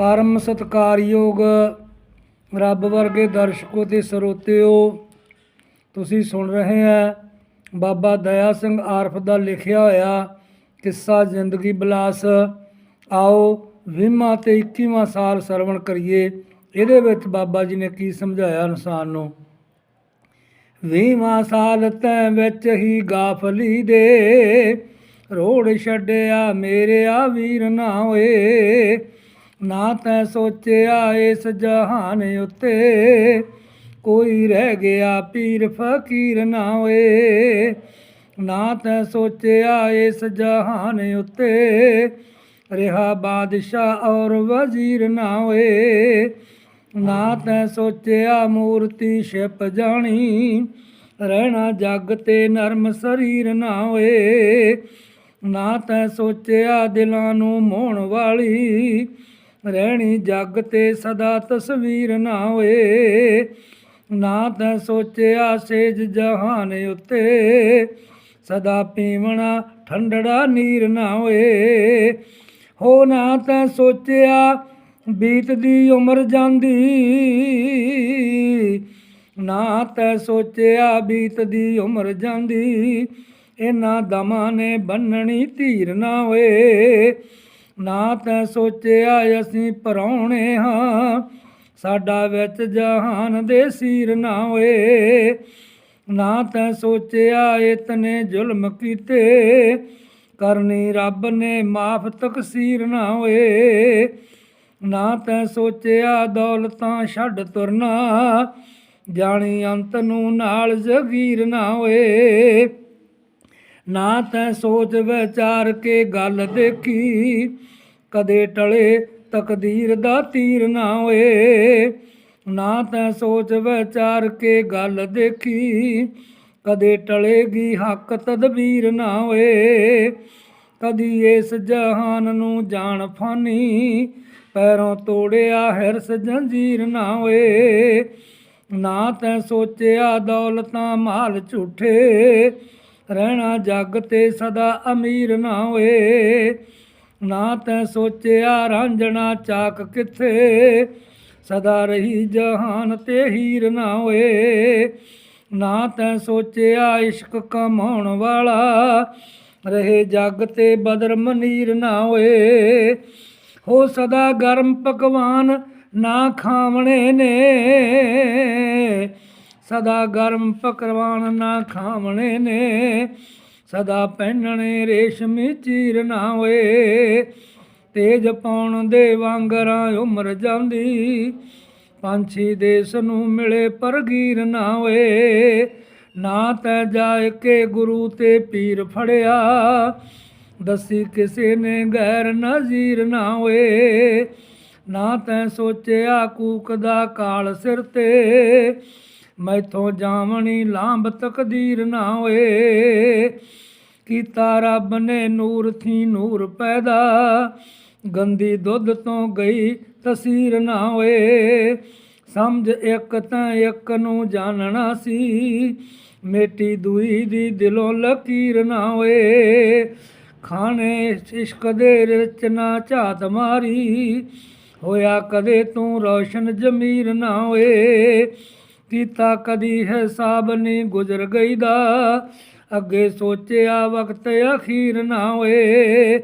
ਪਰਮ ਸਤਿਕਾਰਯੋਗ ਰੱਬ ਵਰਗੇ ਦਰਸ਼ਕੋ ਤੇ ਸਰੋਤਿਓ, ਤੁਸੀਂ ਸੁਣ ਰਹੇ ਆ ਬਾਬਾ ਦਇਆ ਸਿੰਘ ਆਰਫ ਦਾ ਲਿਖਿਆ ਹੋਇਆ ਕਿੱਸਾ ਜ਼ਿੰਦਗੀ ਬਲਾਸ। ਆਓ 20ਵਾਂ ਤੇ 21ਵਾਂ ਸਾਲ ਸਰਵਣ ਕਰੀਏ। ਇਹਦੇ ਵਿੱਚ ਬਾਬਾ ਜੀ ਨੇ ਕੀ ਸਮਝਾਇਆ ਇਨਸਾਨ ਨੂੰ? ਵੀਹਾਂ ਸਾਲ ਤੈ ਵਿੱਚ ਹੀ ਗਾਫਲੀ ਦੇ ਰੋੜ ਛੱਡਿਆ ਮੇਰੇ ਆ ਵੀਰ ਨਾ ਹੋਏ। ਨਾ ਤੈ ਸੋਚਿਆ ਇਸ ਜਹਾਨ ਉੱਤੇ। ਕੋਈ ਰਹਿ ਗਿਆ ਪੀਰ ਫਕੀਰ ਨਾ ਹੋਏ। ਨਾ ਤੈਂ ਸੋਚਿਆ ਇਸ ਜਹਾਨ ਉੱਤੇ। ਰਿਹਾ ਬਾਦਸ਼ਾਹ ਔਰ ਵਜ਼ੀਰ ਨਾ ਹੋਏ। ਨਾ ਤੈਂ ਸੋਚਿਆ ਮੂਰਤੀ ਛਿਪ ਜਾਣੀ। ਰਹਿਣਾ ਜੱਗ ਤੇ ਨਰਮ ਸਰੀਰ ਨਾ ਹੋਏ। ਨਾ ਤੈਂ ਸੋਚਿਆ ਦਿਲਾਂ ਨੂੰ ਮੋਹਣ ਵਾਲੀ। ਰਹਿਣੀ ਜੱਗ ਤੇ ਸਦਾ ਤਸਵੀਰ ਨਾ ਹੋਏ। ਨਾ ਤੈਂ ਸੋਚਿਆ ਸੇਜ ਜਹਾਨ ਉੱਤੇ। ਸਦਾ ਪੀਵਣਾ ਠੰਡੜਾ ਨੀਰ ਨਾ ਹੋਏ। ਹੋ ਨਾ ਤੈਂ ਸੋਚਿਆ ਬੀਤਦੀ ਉਮਰ ਜਾਂਦੀ। ਨਾ ਤੈ ਸੋਚਿਆ ਬੀਤਦੀ ਉਮਰ ਜਾਂਦੀ। ਇਹਨਾਂ ਦਮਾਂ ਨੇ ਬੰਨਣੀ ਧੀਰ ਨਾ ਹੋਏ। ਨਾ ਤੈ ਸੋਚਿਆ ਅਸੀਂ ਪਰੌਣੇ ਹਾਂ। ਸਾਡਾ ਵਿੱਚ ਜਹਾਨ ਦੇ ਸੀਰ ਨਾ ਹੋਏ। ਨਾ ਤੈ ਸੋਚਿਆ ਇਤਨੇ ਜ਼ੁਲਮ ਕੀਤੇ। ਕਰਨੀ ਰੱਬ ਨੇ ਮਾਫ ਤਕਸੀਰ ਨਾ ਹੋਏ। ਨਾ ਤੈਂ ਸੋਚਿਆ ਦੌਲਤਾਂ ਛੱਡ ਤੁਰਨਾ। ਜਾਣੀ ਅੰਤ ਨੂੰ ਨਾਲ ਜ਼ਗੀਰ ਨਾ ਹੋਏ। ਨਾ ਤੈ ਸੋਚ ਵਿਚਾਰ ਕੇ ਗੱਲ ਦੇਖੀ, ਕਦੇ ਟਲੇ ਤਕਦੀਰ ਦਾ ਤੀਰ ਨਾ ਹੋਏ। ਨਾ ਤੈਂ ਸੋਚ ਵਿਚਾਰ ਕੇ ਗੱਲ ਦੇਖੀ, ਕਦੇ ਟਲੇਗੀ ਹੱਕ ਤਦਬੀਰ ਨਾ ਹੋਏ। ਕਦੀ ਇਸ ਜਹਾਨ ਨੂੰ ਜਾਣ ਫਾਨੀ, ਪੈਰੋਂ ਤੋੜਿਆ ਹਿਰਸ ਜੰਜੀਰ ਨਾ ਹੋਏ। ਨਾ ਤੈਂ ਸੋਚਿਆ ਦੌਲਤਾਂ ਮਾਲ ਝੂਠੇ ਰਹਿਣਾ ਜੱਗ ਤੇ ਸਦਾ ਅਮੀਰ ਨਾ ਹੋਏ। ਨਾ ਤੈਂ ਸੋਚਿਆ ਰਾਂਝਣਾ ਚਾਕ ਕਿੱਥੇ। ਸਦਾ ਰਹੀ ਜਹਾਨ ਤੇ ਹੀਰ ਨਾ ਹੋਏ। ਨਾ ਤੈਂ ਸੋਚਿਆ ਇਸ਼ਕ ਕਮਾਉਣ ਵਾਲਾ। ਰਹੇ ਜੱਗ ਤੇ ਬਦਰ ਮਨੀਰ ਨਾ ਹੋਏ। ਹੋ ਸਦਾ ਗਰਮ ਪਕਵਾਨ ਨਾ ਖਾਵਣੇ ਨੇ। ਸਦਾ ਗਰਮ ਪਕਵਾਨ ਨਾ ਖਾਵਣੇ ਨੇ, ਸਦਾ ਪਹਿਨਣੇ ਰੇਸ਼ਮੀ ਚੀਰ ਨਾ ਹੋਏ। ਤੇਜ ਪਾਉਣ ਦੇ ਵਾਂਗਰਾਂ ਉਮਰ ਜਾਂਦੀ, ਪੰਛੀ ਦੇਸ ਨੂੰ ਮਿਲੇ ਪਰਗੀਰ ਨਾ ਹੋਏ। ਨਾ ਤੈ ਜਾਇ ਕੇ ਗੁਰੂ ਤੇ ਪੀਰ ਫੜਿਆ, ਦਸੀ ਕਿਸੇ ਨੇ ਗੈਰ ਨਜ਼ੀਰ ਨਾ ਹੋਏ। ਨਾ ਤੈ ਸੋਚਿਆ ਕੂਕ ਦਾ ਕਾਲ ਸਿਰ ਤੇ ਮੈਥੋਂ ਜਾਵਣੀ ਲਾਂਬ ਤਕਦੀਰ ਨਾ ਹੋਏ। ਕੀਤਾ ਰੱਬ ਨੇ ਨੂਰ ਥੀ ਨੂਰ ਪੈਦਾ। ਗੰਦੀ ਦੁੱਧ ਤੋਂ ਗਈ ਤਸੀਰ ਨਾ ਹੋਏ। ਸਮਝ ਇੱਕ ਤਾਂ ਇੱਕ ਨੂੰ ਜਾਣਨਾ ਸੀ। ਮੇਟੀ ਦੂਈ ਦੀ ਦਿਲੋਂ ਲਕੀਰ ਨਾ ਹੋਏ। ਖਾਣੇ ਇਸ਼ਕ ਦੇ ਵਿੱਚ ਨਾ ਝਾਤ ਮਾਰੀ। ਹੋਇਆ ਕਦੇ ਤੂੰ ਰੌਸ਼ਨ ਜ਼ਮੀਰ ਨਾ ਹੋਏ। ਕੀਤਾ ਕਦੀ ਹੈ ਸਾਬ ਨਹੀਂ ਗੁਜ਼ਰ ਗਈ ਦਾ। ਅੱਗੇ ਸੋਚਿਆ ਵਕਤ ਅਖੀਰ ਨਾ ਹੋਏ।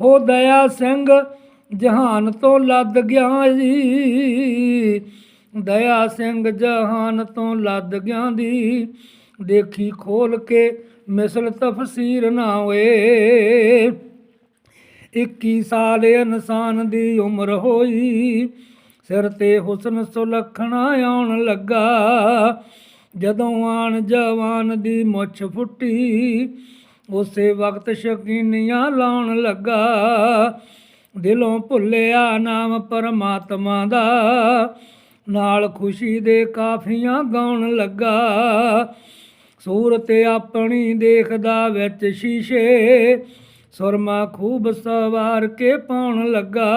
ਹੋ ਦਇਆ ਸਿੰਘ ਜਹਾਨ ਤੋਂ ਲੱਦ ਗਿਆ ਜੀ ਦਇਆ ਸਿੰਘ ਜਹਾਨ ਤੋਂ ਲੱਦ ਗਿਆ ਦੀ। ਦੇਖੀ ਖੋਲ ਕੇ ਮਿਸਲ ਤਫਸੀਰ ਨਾ ਹੋਏ। 21 ਸਾਲ ਇਨਸਾਨ ਦੀ ਉਮਰ ਹੋਈ। ਸਿਰ ਤੇ ਹੁਸਨ ਸੁਲੱਖਣਾ ਆਉਣ ਲੱਗਾ। ਜਦੋਂ ਆਣ ਜਵਾਨ ਦੀ ਮੁੱਛ ਫੁੱਟੀ, ਉਸੇ ਵਕਤ ਸ਼ਕੀਨੀਆਂ ਲਾਉਣ ਲੱਗਾ। ਦਿਲੋਂ ਭੁੱਲਿਆ ਨਾਮ ਪਰਮਾਤਮਾ ਦਾ, ਨਾਲ ਖੁਸ਼ੀ ਦੇ ਕਾਫੀਆਂ ਗਾਉਣ ਲੱਗਾ। ਸੂਰਤ ਆਪਣੀ ਦੇਖਦਾ ਵਿੱਚ ਸ਼ੀਸ਼ੇ, ਸੁਰਮਾ ਖੂਬ ਸਵਾਰ ਕੇ ਪਾਉਣ ਲੱਗਾ।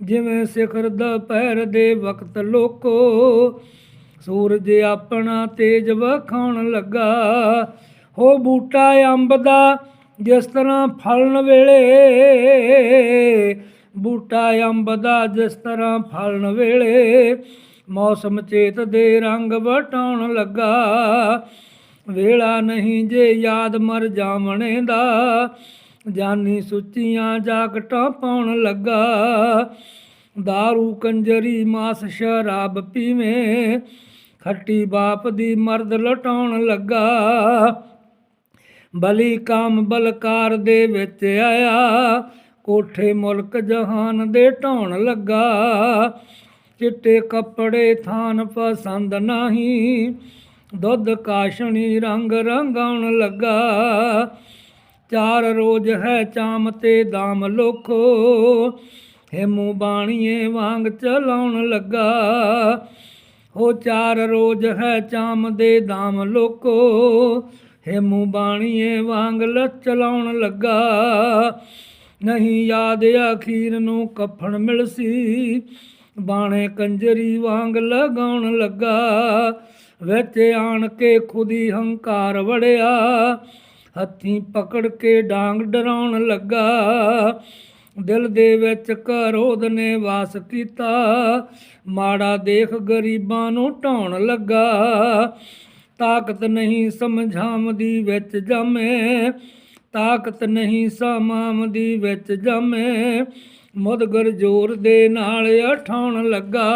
ਜਿਵੇਂ ਸਿਖਰ ਦਾ ਦੁਪਹਿਰ ਦੇ ਵਕਤ ਲੋਕੋ, ਸੂਰਜ ਆਪਣਾ ਤੇਜ ਵਖਾਉਣ ਲੱਗਾ। ਹੋ ਬੂਟਾ ਅੰਬ ਦਾ ਜਿਸ ਤਰ੍ਹਾਂ ਫਲਣ ਵੇਲੇ, ਬੂਟਾ ਅੰਬ ਦਾ ਜਿਸ ਤਰ੍ਹਾਂ ਫਲਣ ਵੇਲੇ, ਮੌਸਮ ਚੇਤ ਦੇ ਰੰਗ ਵਟਾਉਣ ਲੱਗਾ। ਵੇਲਾ ਨਹੀਂ ਜੇ ਯਾਦ ਮਰ ਜਾਵਣੇ ਦਾ ਜਾਨੀ ਸੁੱਚੀਆਂ ਜਾਗਟਾਂ ਪਾਉਣ ਲੱਗਾ। दारू ਕੰਜਰੀ, ਮਾਸ, ਸ਼ਰਾਬ ਪੀਵੇਂ। ਖੱਟੀ ਬਾਪ ਦੀ ਮਰਦ ਲਟਾਉਣ ਲੱਗਾ। ਬਲੀ ਕਾਮ ਬਲਕਾਰ ਦੇ ਵਿੱਚ ਆਇਆ। ਕੋਠੇ ਮੁਲਕ ਜਹਾਨ ਦੇ ਢਾਉਣ ਲੱਗਾ। ਚਿੱਟੇ ਕੱਪੜੇ ਥਾਨ ਪਸੰਦ ਨਹੀਂ। ਦੁੱਧ ਕਾਸ਼ਣੀ ਰੰਗ ਰੰਗਾਉਣ ਲੱਗਾ। ਚਾਰ ਰੋਜ਼ ਹੈ ਚਾਮ ਤੇ ਦਾਮ ਲੋਖੋ ਹੇਮੂ ਬਾਣੀਏ ਵਾਂਗ ਚਲਾਉਣ ਲੱਗਾ। ਹੋ ਚਾਰ ਰੋਜ਼ ਹੈ ਚਾਮ ਦੇ ਦਾਮ ਲੋਕੋ। ਹੇਮੂ ਬਾਣੀਏ ਵਾਂਗ ਚਲਾਉਣ ਲੱਗਾ। ਨਹੀਂ ਯਾਦ ਅਖੀਰ ਨੂੰ ਕਫਣ ਮਿਲਸੀ। ਬਾਣੇ ਕੰਜਰੀ ਵਾਂਗ ਲਗਾਉਣ ਲੱਗਾ। ਵਿੱਚ ਆਣ ਕੇ ਖੁਦੀ ਹੰਕਾਰ ਵੜਿਆ। ਹੱਥੀਂ ਪਕੜ ਕੇ ਡਾਂਗ ਡਰਾਉਣ ਲੱਗਾ। ਦਿਲ ਦੇ ਵਿੱਚ ਕਰੋਧ ਨੇ ਵਾਸ ਕੀਤਾ। ਮਾੜਾ ਦੇਖ ਗਰੀਬਾਂ ਨੂੰ ਢਾਉਣ ਲੱਗਾ। ਤਾਕਤ ਨਹੀਂ ਸਮਝਾਮਦੀ ਵਿੱਚ ਜਾਮੇ। ਤਾਕਤ ਨਹੀਂ ਸਮਾਮਦੀ ਵਿੱਚ ਜਾਮੇ। ਮੁਦਗਰ ਜ਼ੋਰ ਦੇ ਨਾਲ ਅਠਾਉਣ ਲੱਗਾ।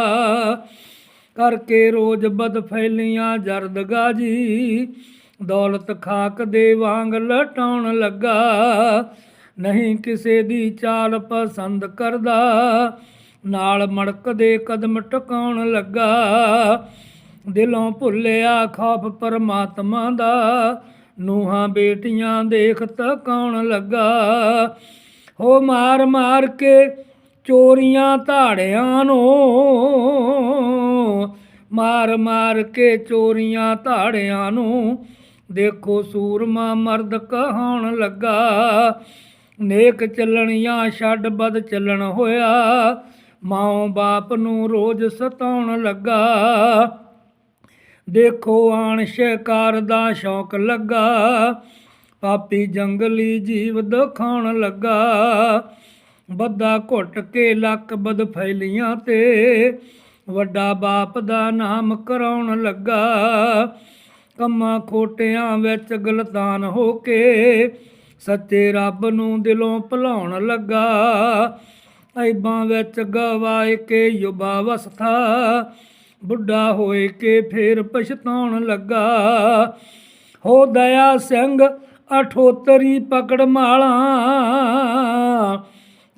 ਕਰਕੇ ਰੋਜ਼ ਬਦ ਫੈਲੀਆਂ ਜਰਦ ਗਾਜੀ। ਦੌਲਤ ਖਾਕ ਦੇ ਵਾਂਗ ਲਟਾਉਣ ਲੱਗਾ। ਨਹੀਂ ਕਿਸੇ ਦੀ ਚਾਲ ਪਸੰਦ ਕਰਦਾ। ਨਾਲ ਮੜਕਦੇ ਕਦਮ ਟਿਕਾਉਣ ਲੱਗਾ। ਦਿਲੋਂ ਭੁੱਲਿਆ ਖੌਫ ਪਰਮਾਤਮਾ ਦਾ। ਨੂਹਾਂ ਬੇਟੀਆਂ ਦੇਖ ਤਕਾਉਣ ਲੱਗਾ। ਹੋ ਮਾਰ ਮਾਰ ਕੇ ਚੋਰੀਆਂ ਧਾੜਿਆਂ ਨੂੰ। ਮਾਰ ਮਾਰ ਕੇ ਚੋਰੀਆਂ ਧਾੜਿਆਂ ਨੂੰ। ਦੇਖੋ ਸੂਰਮਾ ਮਰਦ ਕਹਾਉਣ ਲੱਗਾ। ਨੇਕ ਚੱਲਣੀਆਂ ਛੱਡ ਬਦ ਚੱਲਣ ਹੋਇਆ। ਮਾਂ ਬਾਪ ਨੂੰ ਰੋਜ਼ ਸਤਾਉਣ ਲੱਗਾ। ਦੇਖੋ ਆਣ ਸ਼ਿਕਾਰ ਦਾ ਸ਼ੌਕ ਲੱਗਾ। ਪਾਪੀ ਜੰਗਲੀ ਜੀਵ ਦਿਖਾਉਣ ਲੱਗਾ। ਬੱਦਾ ਘੁੱਟ ਕੇ ਲੱਕ ਬਦ ਫੈਲੀਆਂ ਤੇ ਵੱਡਾ ਬਾਪ ਦਾ ਨਾਮ ਕਰਾਉਣ ਲੱਗਾ। ਕੰਮਾਂ ਖੋਟਿਆਂ ਵਿੱਚ ਗਲਤਾਨ ਹੋ ਕੇ ਸੱਚੇ ਰੱਬ ਨੂੰ ਦਿਲੋਂ ਭੁਲਾਉਣ ਲੱਗਾ। ਐਬਾਂ ਵਿੱਚ ਗਵਾਏ ਕੇ ਯੁਵਾ ਵਸਥਾ ਬੁੱਢਾ ਹੋਏ ਕੇ ਫੇਰ ਪਛਤਾਉਣ ਲੱਗਾ। ਹੋ ਦਇਆ ਸਿੰਘ, ਅਠੋਤਰੀ ਪਕੜ ਮਾਲਾ।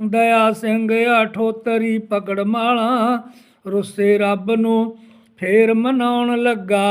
ਦਇਆ ਸਿੰਘ, ਅਠੋਤਰੀ ਪਕੜ ਮਾਲਾ। ਰੁੱਸੇ ਰੱਬ ਨੂੰ ਫੇਰ ਮਨਾਉਣ ਲੱਗਾ।